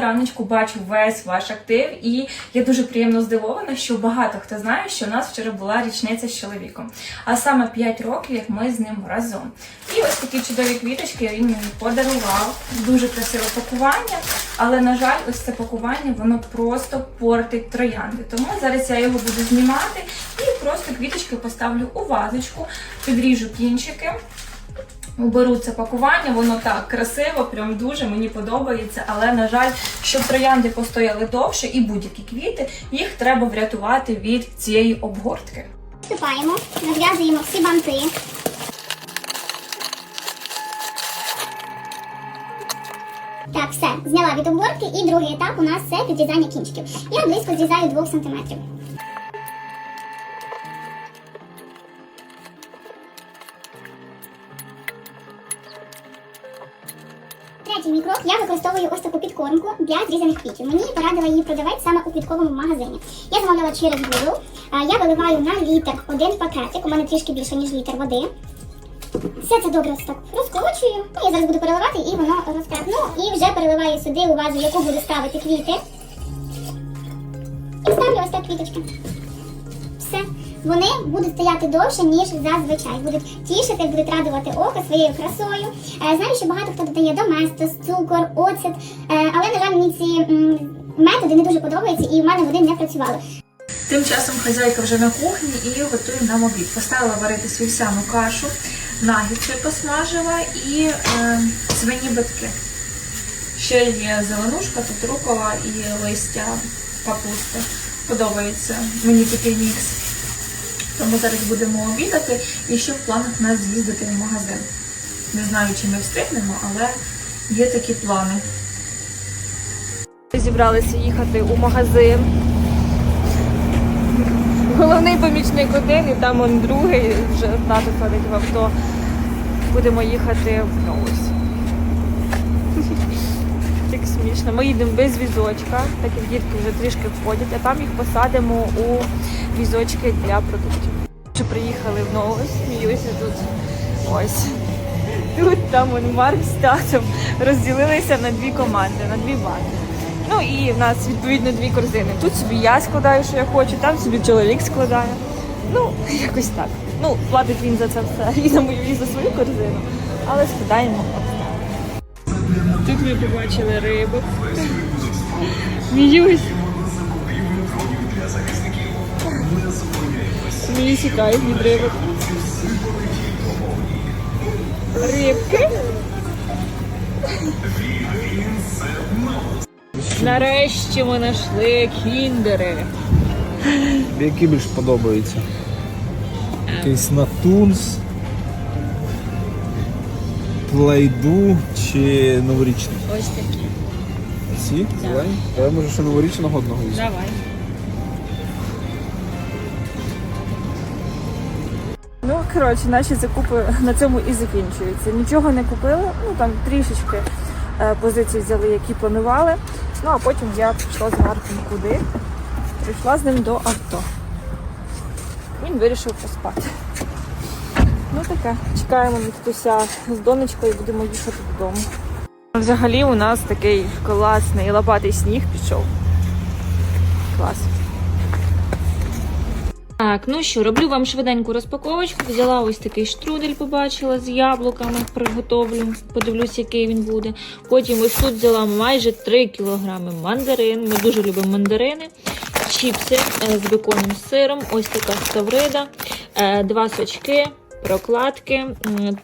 Раночку. Бачу весь ваш актив, і я дуже приємно здивована, що багато хто знає, що у нас вчора була річниця з чоловіком, а саме 5 років, як ми з ним разом. І ось такі чудові квіточки він мені подарував. Дуже красиве пакування, але на жаль, ось це пакування воно просто портить троянди. Тому зараз я його буду знімати і просто квіточки поставлю у вазочку, підріжу кінчики. Уберу це пакування, воно так красиво, прям дуже мені подобається. Але на жаль, щоб троянди постояли довше і будь-які квіти, їх треба врятувати від цієї обгортки. Вступаємо, розв'язуємо всі банти. Так, все, зняла від обгортки і другий етап у нас це підрізання кінчиків. Я близько зрізаю 2 см. Третій мій крок я використовую ось таку підкормку для зрізаних квітів. Мені порадила її продавець саме у квітковому магазині. Я замовляла через Google. Я виливаю на літр один пакетик, у мене трішки більше, ніж літр води. Все це добре так розколочую. Ну, я зараз буду переливати і воно. Ну і вже переливаю сюди у вазу, яку буду ставити квіти. І ставлю ось так квіточки. Все. Вони будуть стояти довше, ніж зазвичай. Будуть тішити, будуть радувати око своєю красою. Е, знаю, що багато хто додає доместос, цукор, оцет. Е, але, на жаль, мені ці методи не дуже подобаються і в мене вони не працювали. Тим часом хазяйка вже на кухні і готує нам обід. Поставила варити вівсяну кашу, нагідці посмажила і е, свині битки. Ще є зеленушка, тут рукола і листя капусти. Подобається мені такий мікс. Тому зараз будемо обідати і ще в планах нас з'їздити в магазин. Не знаю, чи ми встигнемо, але є такі плани. Зібралися їхати у магазин. Головний помічник один, і там он другий, вже тато садить в авто. Будемо їхати в Новось. Так смішно. Ми їдемо без візочка, так як дітки вже трішки входять, а там їх посадимо у візочки для продуктів. Вже приїхали в Новось, сміюся тут. Ось. Тут там он Марк з татом розділилися на дві команди, на дві банди. Ну і в нас відповідно дві корзини. Тут собі я складаю, що я хочу, там собі чоловік складає. Ну, якось так. Ну, платить він за це все і за мою, і за свою корзину. Але складаємо. Тут ми побачили рибу. Сміюсь. Мені сікають від рибок. Рибки. Нарешті ми знайшли кіндери. Які більш подобаються? Якийсь Натунс, Плейду чи новорічний? Ось такі. Ці? Зелені? Я може ще новорічного одного візьму. Давай. Ну, коротше, наші закупи на цьому і закінчуються. Нічого не купили, ну там трішечки е, позицій взяли, які планували. Ну а потім я пішла з Марком куди. Прийшла з ним до авто. Він вирішив поспати. Таке, чекаємо татуся з донечкою і будемо їхати додому. Взагалі у нас такий класний лопатий сніг пішов. Клас. Так, ну що, роблю вам швиденьку розпаковочку. Взяла ось такий штрудель, побачила з яблуками, приготовлю. Подивлюсь, який він буде. Потім ось тут взяла майже 3 кілограми мандарин. Ми дуже любимо мандарини. Чіпси е, з беконом сиром, ось така ставрида, е, два сочки, прокладки,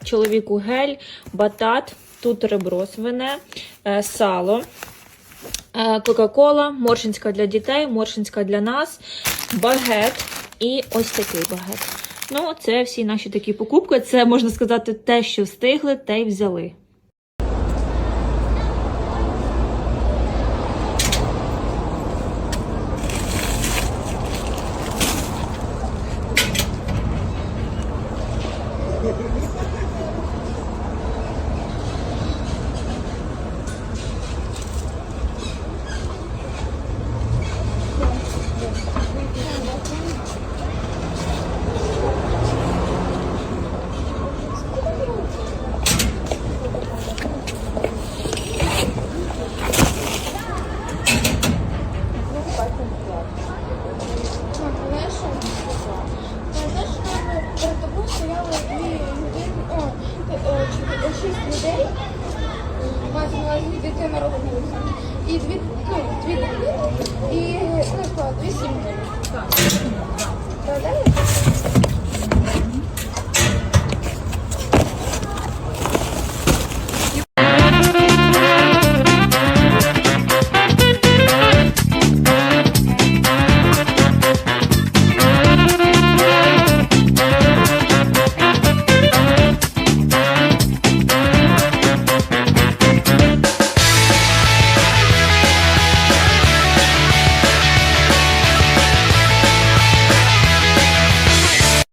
чоловіку гель, батат, тут ребро свине, е, сало. Е, Кока-кола, моршинська для дітей, моршинська для нас, багет і ось такий багет. Ну, це всі наші такі покупки. Це можна сказати, те, що встигли, те й взяли. Брали дві людини, о, е, е, шість людей, мають на увазі дитина робилися. І дві, ну, дві людини, і ну, дві сім'ї. Так.